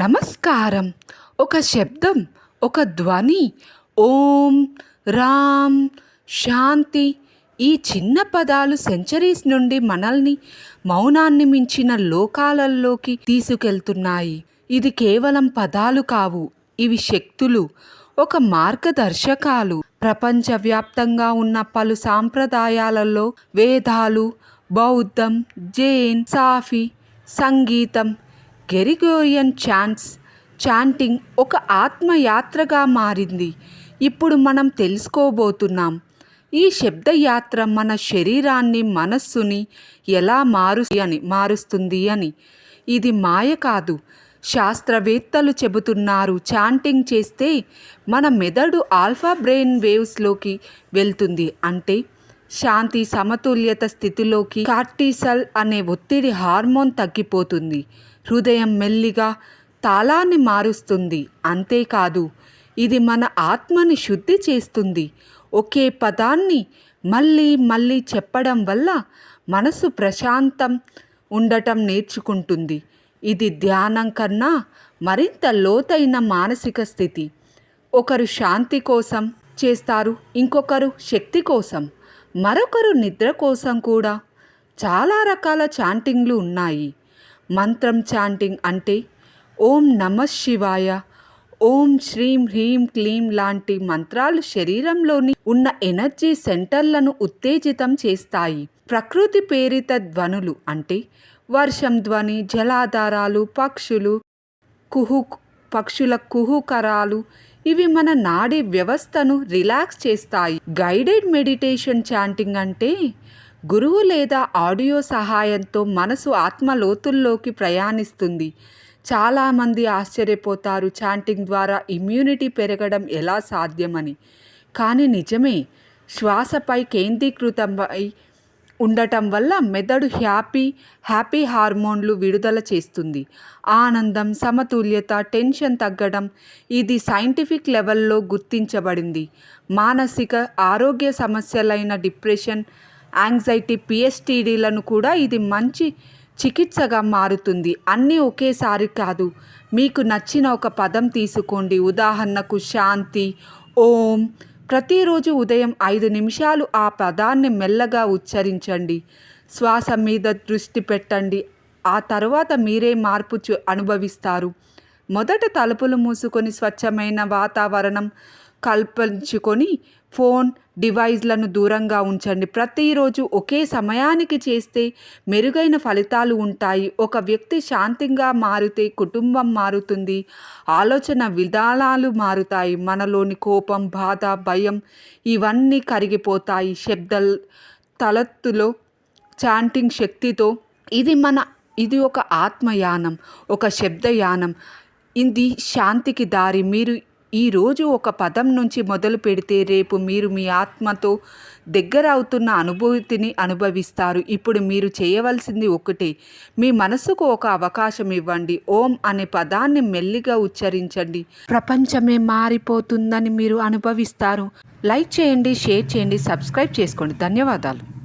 నమస్కారం. ఒక శబ్దం ఒక ధ్వని ఓం రామ్ శాంతి ఈ చిన్న పదాలు సెంచరీస్ నుండి మనల్ని మౌనాన్ని మించిన లోకాలలోకి తీసుకెళ్తున్నాయి. ఇది కేవలం పదాలు కావు ఇవి శక్తులు ఒక మార్గదర్శకాలు. ప్రపంచవ్యాప్తంగా ఉన్న పలు సాంప్రదాయాలలో వేదాలు బౌద్ధం జైన్ సాఫీ సంగీతం గెరిగోరియన్ చాంట్స్ చాంటింగ్ ఒక ఆత్మయాత్రగా మారింది. ఇప్పుడు మనం తెలుసుకోబోతున్నాం ఈ శబ్దయాత్ర మన శరీరాన్ని మనస్సుని ఎలా మారు అని మారుస్తుంది అని. ఇది మాయ కాదు. శాస్త్రవేత్తలు చెబుతున్నారు చాంటింగ్ చేస్తే మన మెదడు ఆల్ఫా బ్రెయిన్ వేవ్స్లోకి వెళ్తుంది. అంటే శాంతి సమతుల్యత స్థితిలోకి కార్టీసల్ అనే ఒత్తిడి హార్మోన్ తగ్గిపోతుంది. హృదయం మెల్లిగా తాళాన్ని మారుస్తుంది. అంతేకాదు ఇది మన ఆత్మని శుద్ధి చేస్తుంది. ఒకే పదాన్ని మళ్ళీ మళ్ళీ చెప్పడం వల్ల మనసు ప్రశాంతం ఉండటం నేర్చుకుంటుంది. ఇది ధ్యానం కన్నా మరింత లోతైన మానసిక స్థితి. ఒకరు శాంతి కోసం చేస్తారు ఇంకొకరు శక్తి కోసం. మరొకరు నిద్ర కోసం కూడా. చాలా రకాల చాంటింగ్లు ఉన్నాయి. మంత్రం చాంటింగ్ అంటే ఓం నమ శివాయ ఓం శ్రీం హ్రీం క్లీం లాంటి మంత్రాలు శరీరంలోని ఉన్న ఎనర్జీ సెంటర్లను ఉత్తేజితం చేస్తాయి. ప్రకృతి ప్రేరిత ధ్వనులు అంటే వర్షం ధ్వని జలాధారాలు పక్షులు కుహు పక్షుల కుహుకరాలు ఇవి మన నాడీ వ్యవస్థను రిలాక్స్ చేస్తాయి. గైడెడ్ మెడిటేషన్ చాంటింగ్ అంటే గురువు లేదా ఆడియో సహాయంతో మనసు ఆత్మ లోతుల్లోకి ప్రయాణిస్తుంది. చాలామంది ఆశ్చర్యపోతారు చాంటింగ్ ద్వారా ఇమ్యూనిటీ పెరగడం ఎలా సాధ్యమని. కానీ నిజమే శ్వాసపై కేంద్రీకృతమై ఉండటం వల్ల మెదడు హ్యాపీ హ్యాపీ హార్మోన్లు విడుదల చేస్తుంది. ఆనందం సమతుల్యత టెన్షన్ తగ్గడం ఇది సైంటిఫిక్ లెవెల్లో గుర్తించబడింది. మానసిక ఆరోగ్య సమస్యలైన డిప్రెషన్ యాంగ్జైటీ పిఎస్టీడీలను కూడా ఇది మంచి చికిత్సగా మారుతుంది. అన్నీ ఒకేసారి కాదు. మీకు నచ్చిన ఒక పదం తీసుకోండి. ఉదాహరణకు శాంతి ఓం. ప్రతిరోజు ఉదయం ఐదు నిమిషాలు ఆ పదాన్ని మెల్లగా ఉచ్చరించండి. శ్వాస మీద దృష్టి పెట్టండి. ఆ తర్వాత మీరే మార్పు అనుభవిస్తారు. మొదట తలుపులు మూసుకొని స్వచ్ఛమైన వాతావరణం కల్పించుకొని ఫోన్ డివైజ్లను దూరంగా ఉంచండి. ప్రతిరోజు ఒకే సమయానికి చేస్తే మెరుగైన ఫలితాలు ఉంటాయి. ఒక వ్యక్తి శాంతంగా మారితే కుటుంబం మారుతుంది. ఆలోచన విధానాలు మారుతాయి. మనలోని కోపం బాధ భయం ఇవన్నీ కరిగిపోతాయి. శబ్ద తలత్తులో చాంటింగ్ శక్తితో ఇది మన ఇది ఒక ఆత్మయానం ఒక శబ్దయానం. ఇది శాంతికి దారి. మీరు ఈరోజు ఒక పదం నుంచి మొదలు పెడితే రేపు మీరు మీ ఆత్మతో దగ్గర అవుతున్న అనుభూతిని అనుభవిస్తారు. ఇప్పుడు మీరు చేయవలసింది ఒకటే. మీ మనసుకు ఒక అవకాశం ఇవ్వండి. ఓం అనే పదాన్ని మెల్లిగా ఉచ్చరించండి. ప్రపంచమే మారిపోతుందని మీరు అనుభవిస్తారు. లైక్ చేయండి షేర్ చేయండి సబ్స్క్రైబ్ చేసుకోండి. ధన్యవాదాలు.